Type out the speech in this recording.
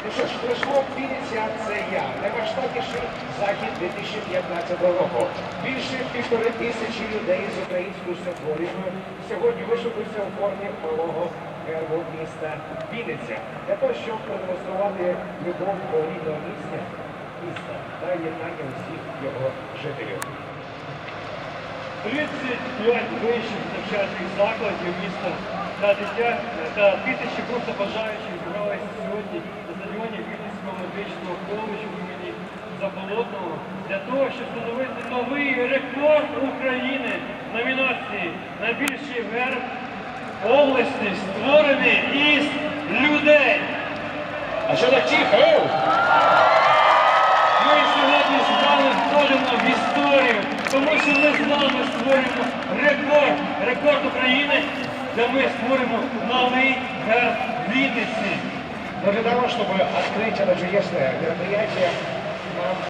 Що ж, флешмоб Вінниця це я. Наймасштабніший захід 2015 року. Більше півтори тисячі людей з українською символікою сьогодні вишукуються у формі малого гербу міста Вінниця для того, щоб продемонструвати любов до рідного міста, міста та єднання усіх його жителів. 35 вищих навчальних закладів міста та дитя та тисячі просто бажаючих зібралися сьогодні коледжу імені Заболотного для того, щоб встановити новий рекорд України в номінації найбільший герб області створений із людей. А що так тихо? Ми сьогодні з вами входимо в історію, тому що ми з вами створюємо рекорд, рекорд України, де ми створимо новий герб Вінниці. Но для того, чтобы открыть это чудесное мероприятие, нам